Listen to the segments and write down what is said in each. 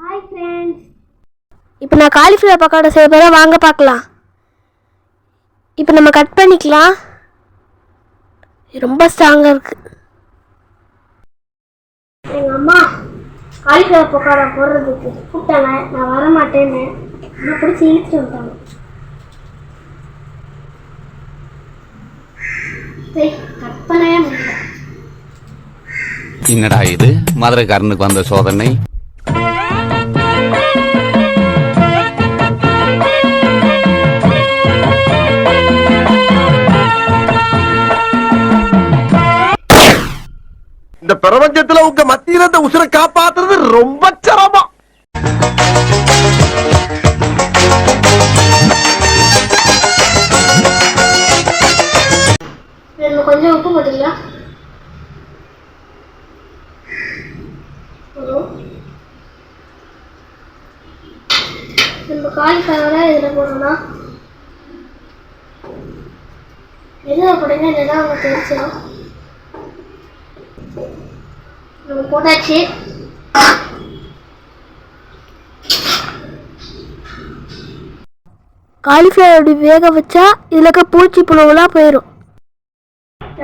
Hi friends இப்போ நான் cauliflower pakoda செய்ய போகிறேன் வாங்க பார்க்கலாம். இப்போ நம்ம கட் பண்ணிக்கலாம். இது ரொம்ப ஸ்ட்ராங்காக இருக்கு. எங்கள் அம்மா காலிஃப்ளவர் பக்கோடா போடுறதுக்கு கூப்பிட்டாங்க. நான் வர மாட்டேன்னு ஆனால் பிடிச்சி இழுத்துட்டு கட் பண்ணவே முடியல. என்னடா இது? மதுரைக்காரனுக்கு வந்த சோதனை. பிரபஞ்சத்துல உங்க மத்தியில இந்த உசுரை காப்பாத்துறது ரொம்ப சிரமம். கொஞ்சம் உப்பு போட்டுக்கலாம் போதும். நம்ம காலிஃப்ளவரை இதில் போடணும் எதில் போடுங்க இல்லைன்னா அவங்க தெரிச்சிடும் போட்டாச்சு. காலிஃப்ளவர் அப்படி வேக வச்சா இதில் இருக்க பூச்சி புழுவெல்லாம் போயிடும்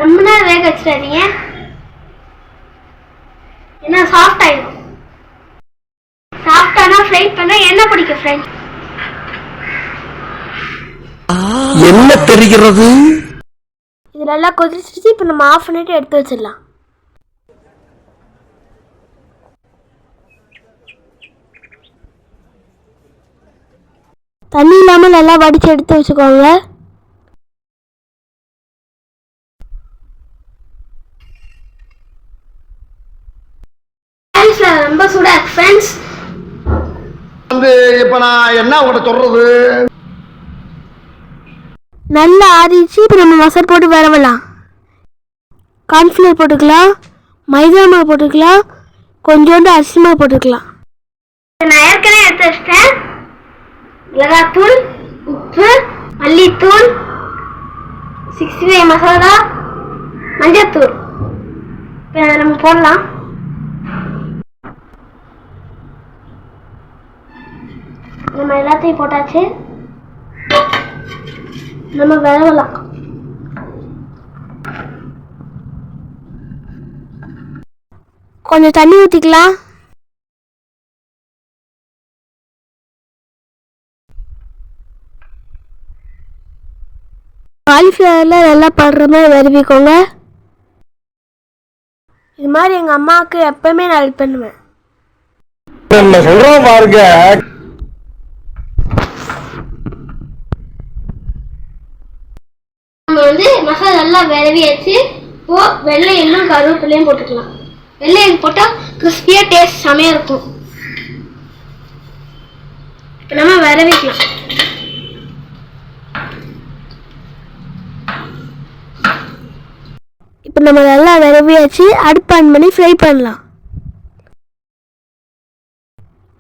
ரொம்ப நேரம் வேக வச்சிடாதீங்க. ஏன்னா சாஃப்ட் ஆயிடும் சாஃப்டானா ஃப்ரை பண்ண எண்ணெய் பிடிக்கும் ஃப்ரெண்ட் என்ன தெரிகிறது? இது நல்லா கொதிச்சிருச்சு இப்போ நம்ம ஆஃப் பண்ணிட்டு எடுத்து வச்சிடலாம். தண்ணி இல்லாமல் நல்லா வடித்து எடுத்து வச்சுக்கோங்க. ரொம்ப சூடா ஃப்ரெண்ட்ஸ் வந்து இப்ப நான் என்ன உங்கள்ட்ட சொல்றது? நல்லா ஆறிச்சு இப்போ நம்ம மசால் போட்டு வரவலாம் கார்ன்ஃப்ளவர் போட்டுக்கலாம் மைதா மாவு போட்டுக்கலாம் கொஞ்சோண்டு அரிசி மாவு போட்டுக்கலாம். நான் ஏற்கனவே எடுத்து வச்சிட்டேன். மிளகாத்தூள் உப்பு மல்லித்தூள் சிக்ஸ்டி ஃபைவ் மசாலா மஞ்சத்தூள். இப்போ நம்ம போடலாம். நம்ம எல்லாத்தையும் போட்டாச்சு. நம்ம விரவலாம். கொஞ்சம் தண்ணி ஊற்றிக்கலாம் காலிஃப்ளவரில் நல்லா படுற மாதிரி விரவிக்கோங்க. இது மாதிரி எங்கள் அம்மாவுக்கு எப்பவுமே நான் ஹெல்ப் பண்ணுவேன். நம்ம சொல்றோம் பாருங்க. நம்ம வந்து மசாலா நல்லா விரவியாச்சு இப்போ வெள்ளையும் கருவேப்பிலையும் போட்டுக்கலாம். வெள்ளையம் போட்டால் கிறிஸ்பியாக டேஸ்ட் செமையாக இருக்கும். இப்போ நம்ம விரவிக்கலாம். இப்போ நம்ம நல்லா விரவியாச்சு அடுப்பு ஆன் பண்ணி ஃப்ரை பண்ணலாம்.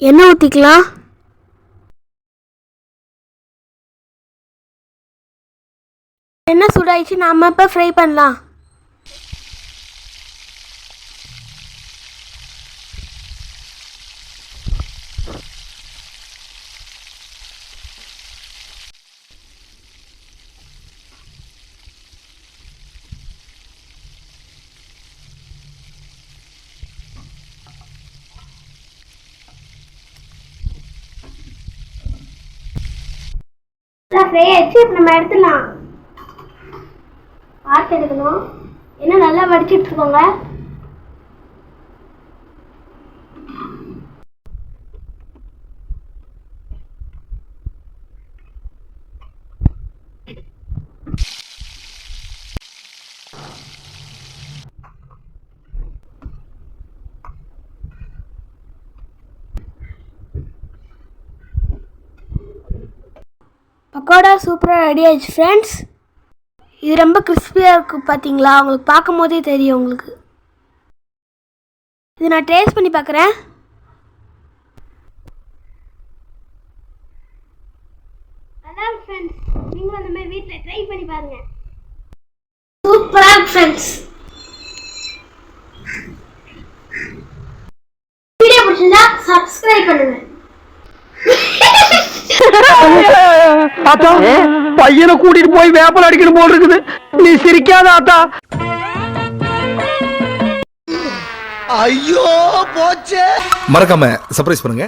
எண்ணெய் ஊற்றிக்கலாம் எண்ணெய் சூடாயிடுச்சு நாம இப்போ ஃப்ரை பண்ணலாம். ஃப்ரை நம்ம எடுத்துடலாம். பார்த்து எடுக்கணும். என்ன நல்லா படிச்சுட்டு இருக்கோங்க? பக்கோடா சூப்பராக ரெடி ஆயிடுச்சு ஃப்ரெண்ட்ஸ் இது ரொம்ப கிறிஸ்பியாக இருக்குது பார்த்தீங்களா உங்களுக்கு பார்க்கும் போதே தெரியும் உங்களுக்கு. இது நான் டேஸ்ட் பண்ணி பார்க்குறேன் அதான் ஃப்ரெண்ட்ஸ் நீங்களும் அந்த மாதிரி வீட்டில் ட்ரை பண்ணி பாருங்க. சூப்பராக ஃப்ரெண்ட்ஸ் வீடியோ பிடிச்சிருந்தா சப்ஸ்கிரைப் பண்ணுங்க. ஆத்தா பையனை கூட்டிட்டு போய் வேப்பல் அடிக்கணும் போல் இருக்குது. நீ சிரிக்காத ஆத்தா ஐயோ போச்சே. மறக்காம சர்ப்ரைஸ் பண்ணுங்க.